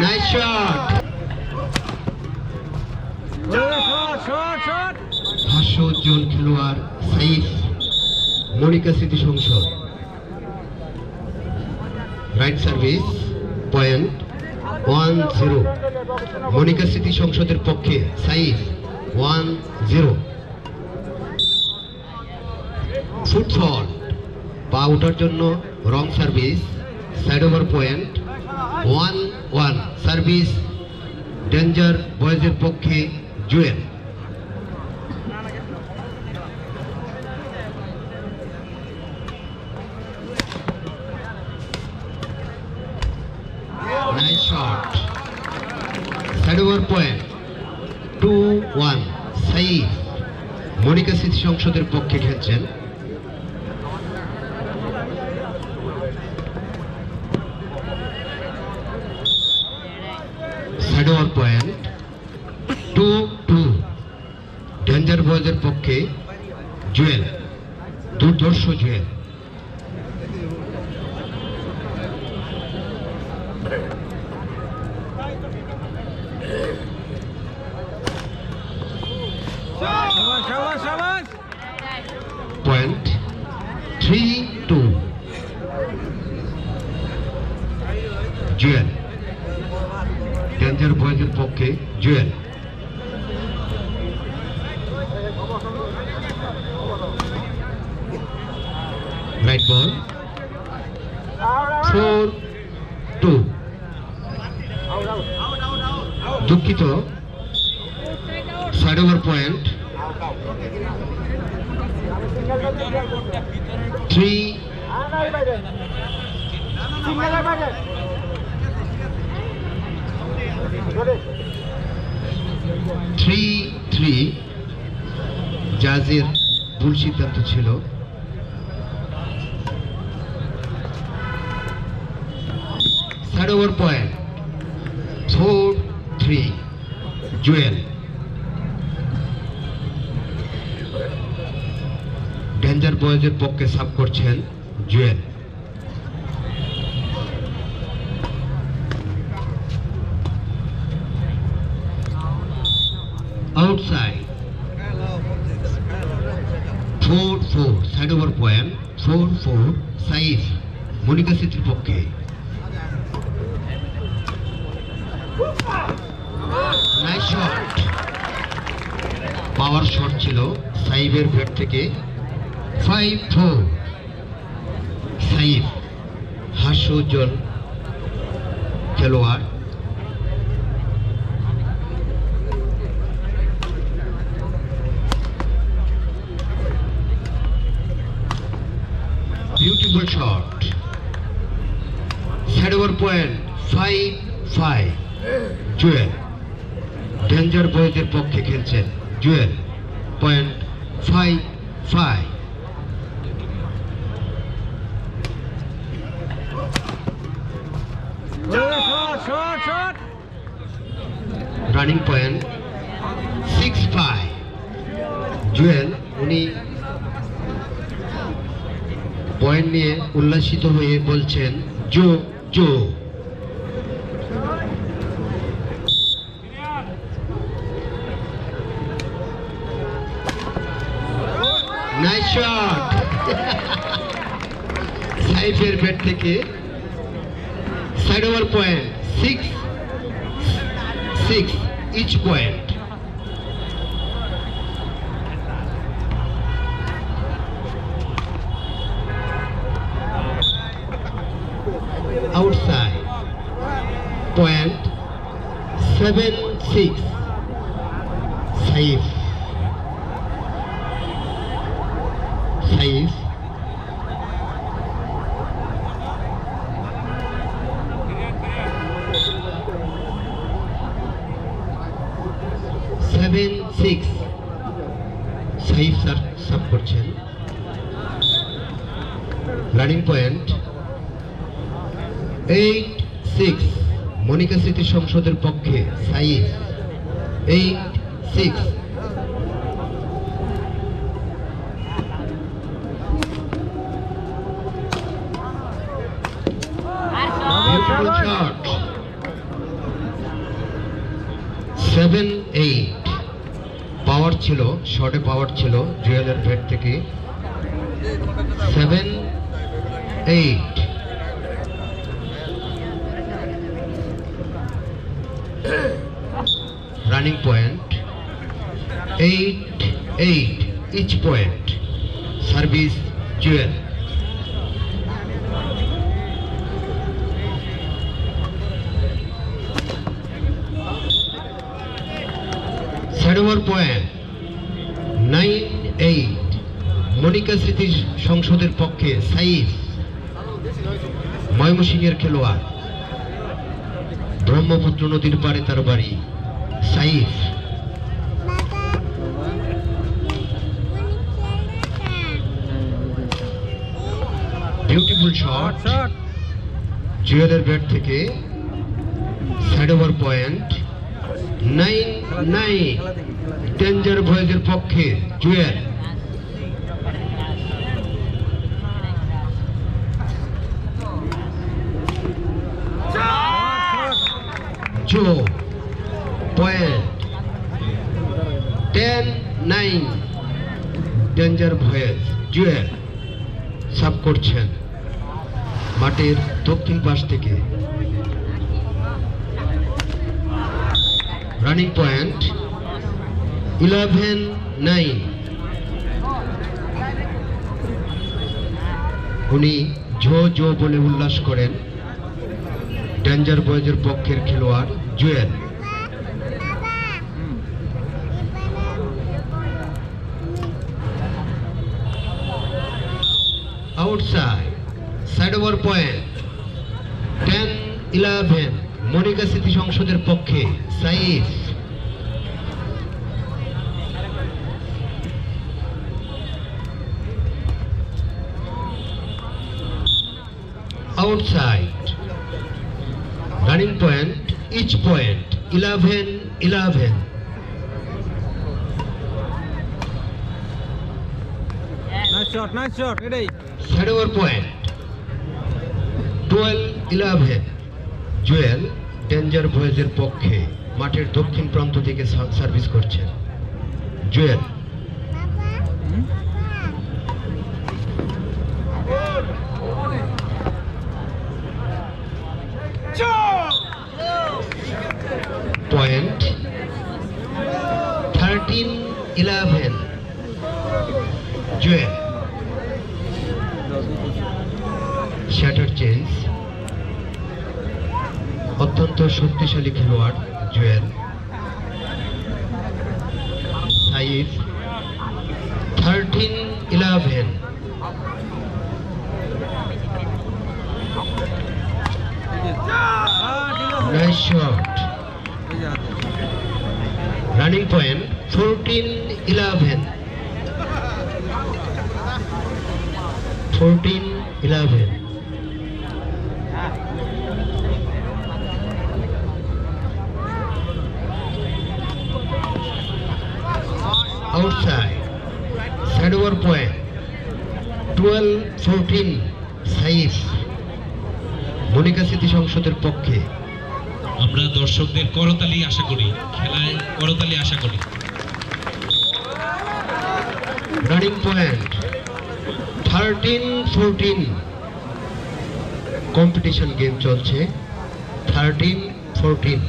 Nice shot হাস্য উজ্জ্বল খেলোয়াড় Saif Monika Smriti Sangsad. Right service point one zero Monika Smriti সংসদের পক্ষে সাইফ ওয়ান জিরো ফুটফল পা ওঠার জন্য wrong service side over point one one service, danger বয়েজের পক্ষে Jewel. Shot side over point two one Saif Monika Smriti সংসদের পক্ষে খেলছেন side over point two two danger পক্ষে জুয়েল দুর্ধর্ষ Jewel. Point three two Jewel danger বয়েজের পক্ষে Jewel right ball four two side over point. Three three three জাজের ভুল সিদ্ধান্ত ছিল। Side over point Jewel. Danger বয়েজের পক্ষে সাব করছেন Jewel. Four four side over point four four Saif Monika সিটির পক্ষে। Nice shot power shot ছিল সাইফের bat থেকে। ফাইভ ফোর সাইফ হাস্য উজ্জ্বল খেলোয়াড়। Beautiful shot side over point five five Jewel danger বয়েজের পক্ষে খেলছেন Jewel point five five running point six five Jewel উনি পয়েন্ট নিয়ে উল্লাসিত হয়ে বলছেন, জো জো। নাইস শট সাইফের ব্যাট থেকে side over point six six each point outside. Point seven six. Safe. Safe. Seven, six. Saif sir serve করছেন। Running point. Eight, six. Monika Smriti সংসদের পক্ষে Saif. Eight, six Beautiful shot. Seven eight power ছিল শর্টে power ছিল, জুয়েলের bat থেকে seven eight running point eight eight each point service Jewel side over Monika Smriti সংসদের পক্ষে সাইফ ময়মনসিংহের খেলোয়াড়। ব্রহ্মপুত্র নদীর পাড়ে তার বাড়ি সাইফ। বিউটিফুল শট জুয়েলের ব্যাট থেকে side over point. Nine nine. Danger ভয়েজের পক্ষে জুয়েল। জো point ten nine danger boys Jewel serve করছেন মাঠের দক্ষিণ পাশ থেকে। রানিং পয়েন্ট ইলেভেন নাইন উনি ঝো জো বলে উল্লাস করেন। ডেঞ্জার বয়েজের পক্ষের খেলোয়াড়। Jewel outside side over point ten eleven Monika Smriti সংসদের পক্ষে Saif outside. point each point 11 11 nice shot nice shot এটাই side over point 12 11 Jewel danger ভয়েজের পক্ষে মাঠের দক্ষিণ প্রান্ত থেকে সার্ভিস করছেন। Jewel point thirteen eleven Jewel shuttle change অত্যন্ত শক্তিশালী খেলোয়াড় Jewel. Saif. Thirteen eleven. Running point fourteen eleven fourteen eleven outside. Side over point. 12 14 Saif Monika Smriti সংসদের পক্ষে। আমরা দর্শকদের করতালি আশা করি, খেলায় করতালি আশা করি running point thirteen fourteen competition game চলছে thirteen fourteen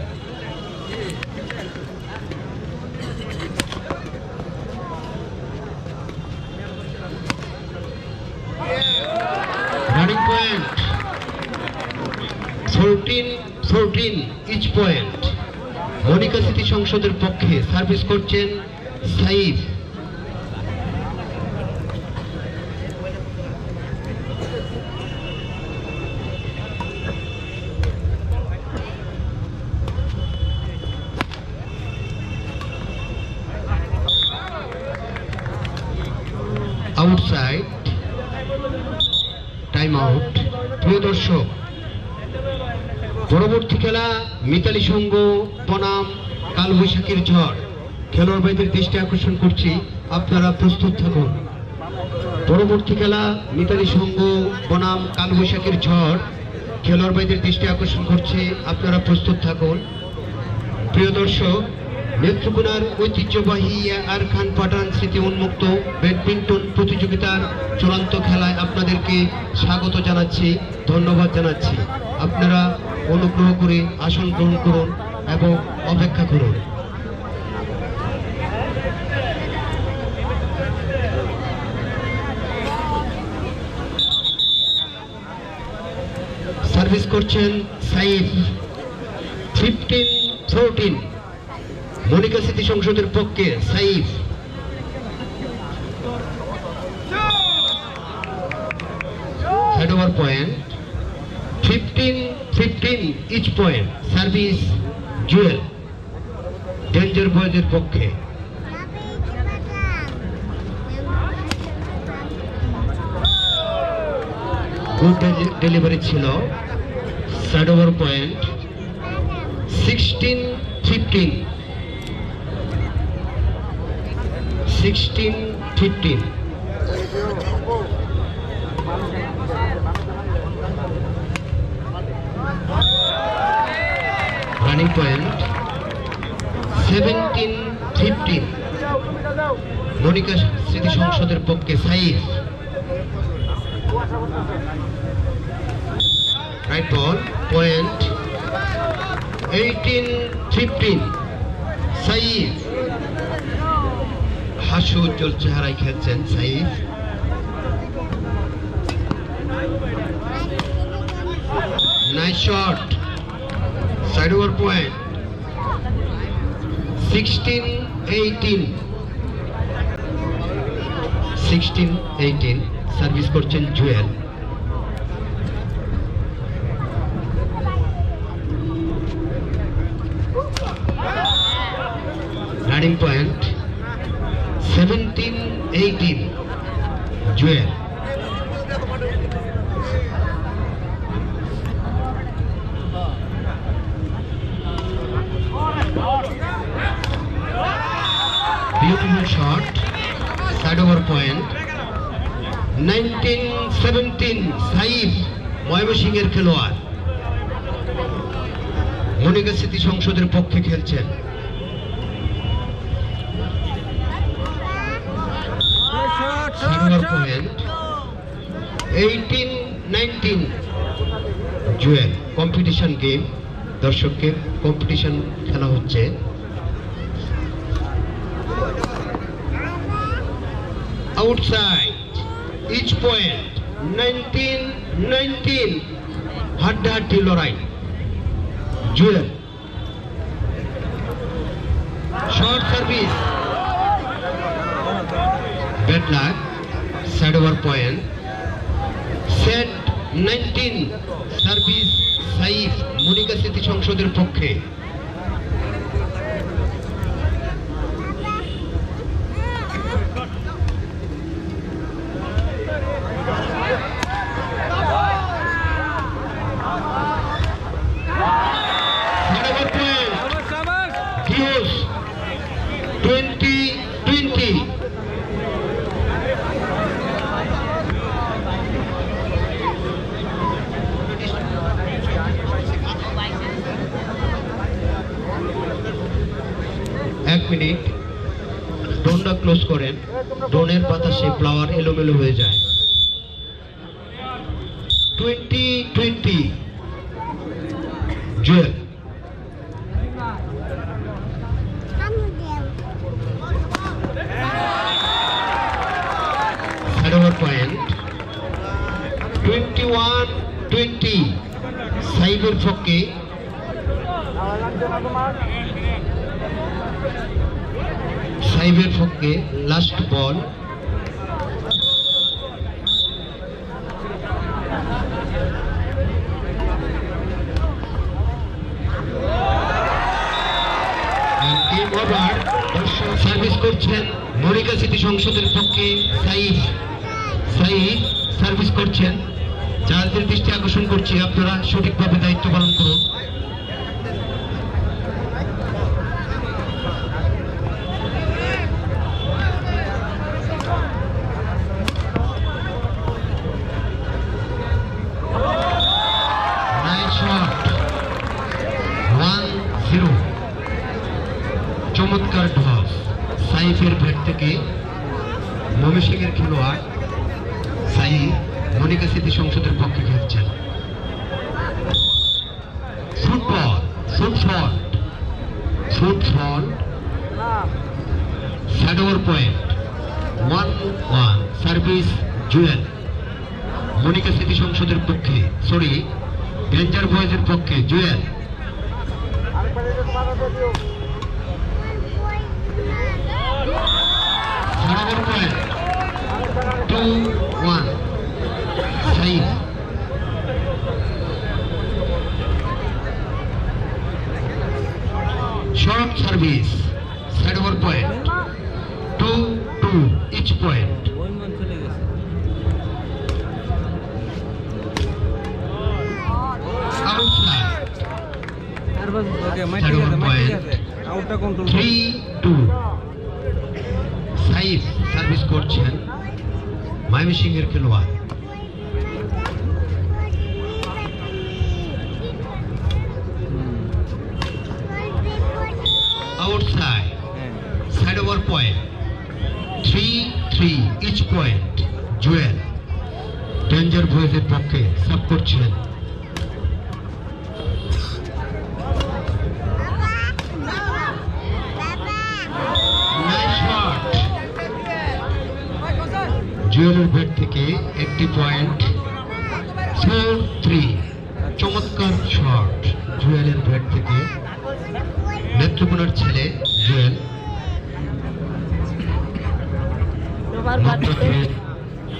running point each point Monika Smriti সংসদের পক্ষে সার্ভিস করছেন সাইফ আউটসাইড টাইম আউট প্রিয় দর্শক পরবর্তী খেলা মিতালি সংঘ বনাম, কালবৈশাখীর ঝড়। খেলোয়াড় ভাইদের দৃষ্টি আকর্ষণ করছি। আপনারা প্রস্তুত থাকুন। পরবর্তী খেলা, মিতালি সংঘ বনাম, কালবৈশাখীর ঝড়। খেলোয়াড় ভাইদের দৃষ্টি আকর্ষণ করছে। আপনারা প্রস্তুত থাকুন। প্রিয় দর্শক, নেত্রকোনার ঐতিহ্যবাহী আর খান পাঠান স্মৃতি উন্মুক্ত ব্যাডমিন্টন প্রতিযোগিতার চূড়ান্ত খেলায় আপনাদেরকে স্বাগত জানাচ্ছি, ধন্যবাদ জানাচ্ছি। আপনারা অনুগ্রহ করে আসন গ্রহণ করুন এবং অপেক্ষা করুন। সার্ভিস করছেন সাইফ ফিফটিন ফোরটিন। মনিকা স্মৃতি সংসদের পক্ষে Saif. Head over point fifteen fifteen each point service Jewel danger বয়েজের পক্ষে গুড ডেলিভারি ছিল side over point sixteen fifteen sixteen fifteen running point seventeen fifteen. Monika Smriti সংসদের পক্ষে Saif. Right ball point eighteen fifteen Saif. Hasu উজ্জ্বল চেহারায় খেলছেন Saif. Nice shot side over point sixteen eighteen sixteen eighteen service করছেন Jewel. Running point seventeen eighteen Jewel. Shot side over point nineteen seventeen Saif ময়মনসিংহের মনিকা স্মৃতি সংসদের পক্ষে খেলছেন। Eighteen nineteen Jewel competition game দর্শককে competition খেলা হচ্ছে। Outside each point nineteen nineteen হাড্ডাহাড্ডি লড়াই। Jewel short service. Bad luck side over point set nineteen service Saif. Monika Smriti সংসদের পক্ষে। ক্লোজ করেন ড্রোনের বাতাসে ফ্লাওয়ার এলোমেলো হয়ে যায় twenty twenty Jewel head over point 21 20 সাইবের পক্ষে সাইবের পক্ষে লাস্ট বল ওভার সার্ভিস করছেন মনিকা সিটি সংসদের পক্ষে সাইফ। সাইফ সার্ভিস করছেন। যাদের দৃষ্টি আকর্ষণ করছি, আপনারা সঠিকভাবে দায়িত্ব পালন করুন Nice shot. One zero. চমৎকার ঢস সাইফের ভেট থেকে ময়মনসিংহের খেলোয়াড় সাই মনিকা স্মৃতি সংসদের পক্ষে খেলছেন। Football point service Jewel Monika Smriti সংসদের পক্ষে সরি ডেঞ্জার বয়েজের পক্ষে Jewel side over point two one Saif short service side over point two two each point ওই মান চলে গেছে সার্ভিস করছেন ময়মনসিংহের খেলোয়াড় আউটসাইড হ্যাঁ side over point three three each point Jewel danger ভয়েসের পক্ষে সাব করছেন জুয়েলের ব্যাট থেকে একটি পয়েন্ট। ফোর থ্রি চমৎকার শট জুয়েলের ব্যাট থেকে। নেত্রকোনার ছেলে জুয়েল।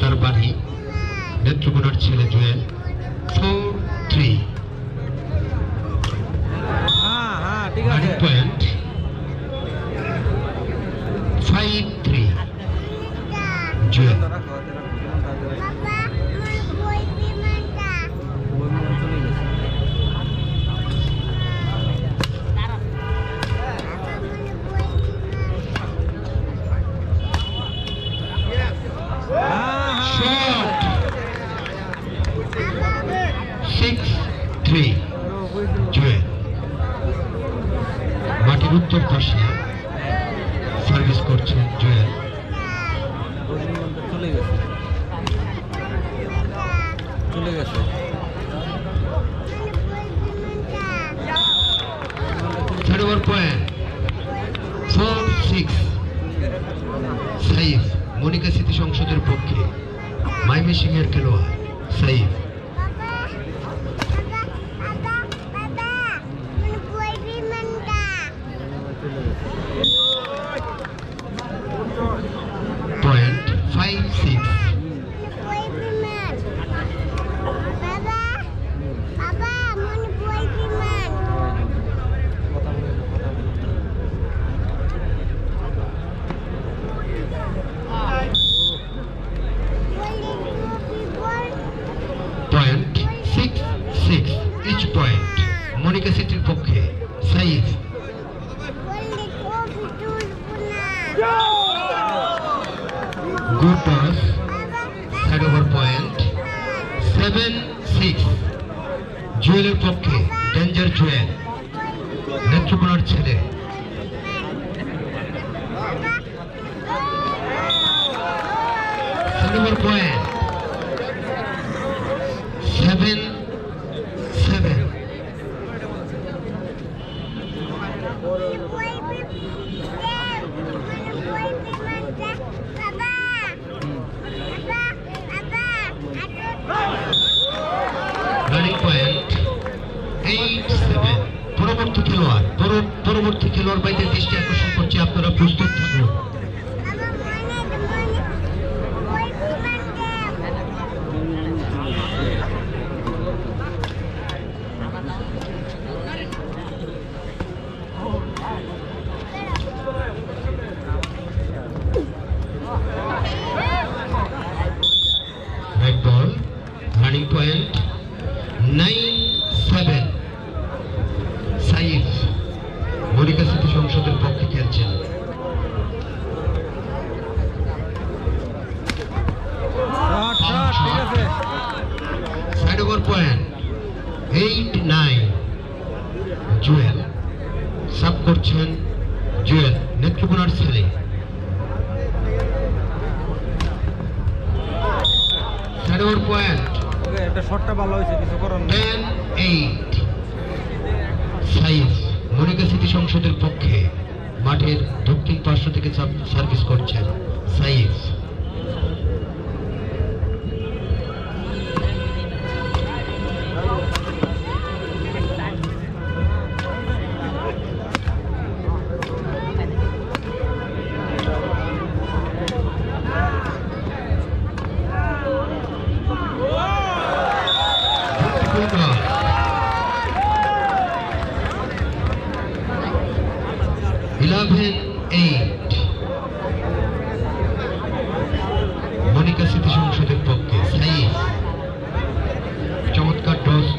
তার বাড়ি। নেত্রকোনার ছেলে জুয়েল। ফোর থ্রি পরবর্তী খেলোয়াড় পরবর্তী খেলোয়াড় বাইতে দৃষ্টি আকর্ষণ করছে আপনারা প্রস্তুত থাকুন। সাব করছেন জুয়েল নেত্রকোনার ছেলে। পয়েন্ট শটটা ভালো হয়েছে সংসদের পক্ষে মাঠের দক্ষিণ পার্শ্ব থেকে সার্ভিস করছেন সাইফ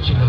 ছিল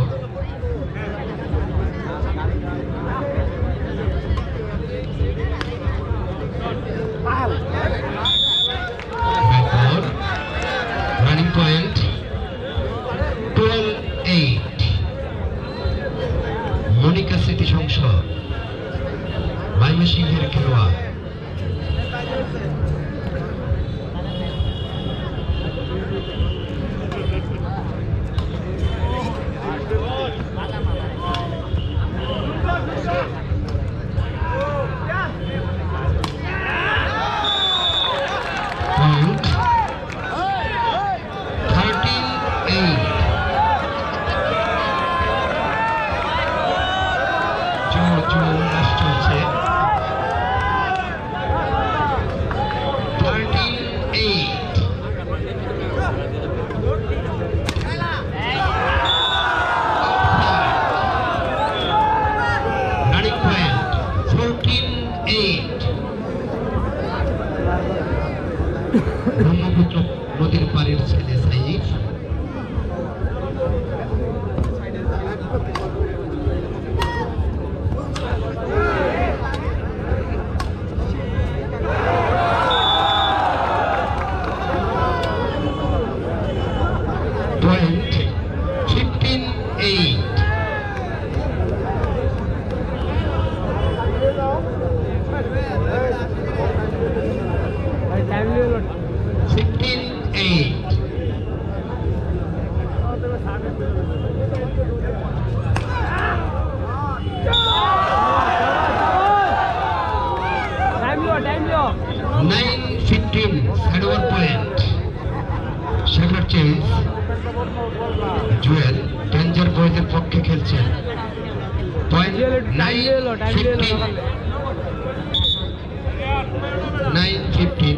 নাইন ফিফটিন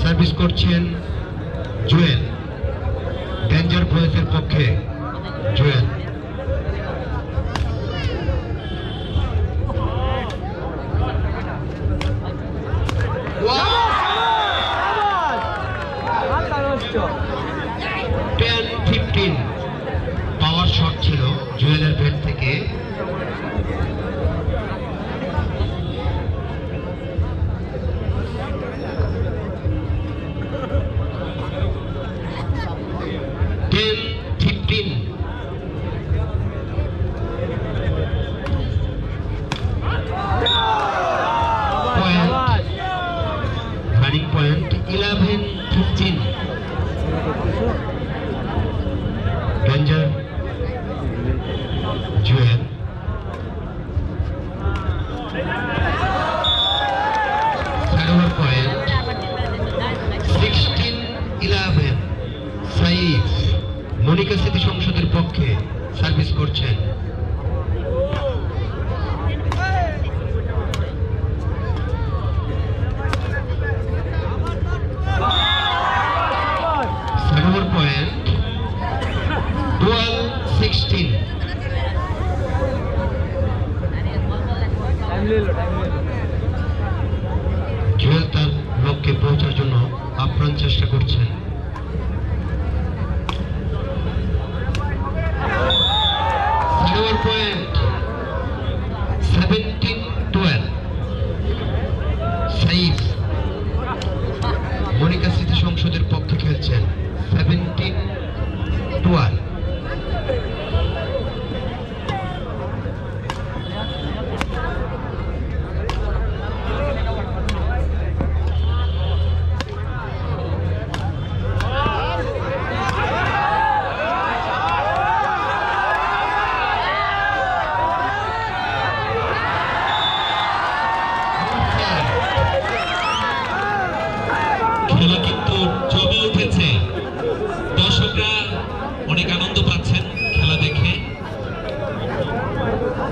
সার্ভিস করছেন জুয়েল ডেঞ্জার প্রয়েসের পক্ষে। Amen. প্রাণ চেষ্টা করছেন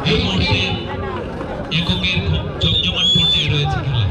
এই মুহূর্তে এককের জমজমাট পর্যায়ে রয়েছে খেলা।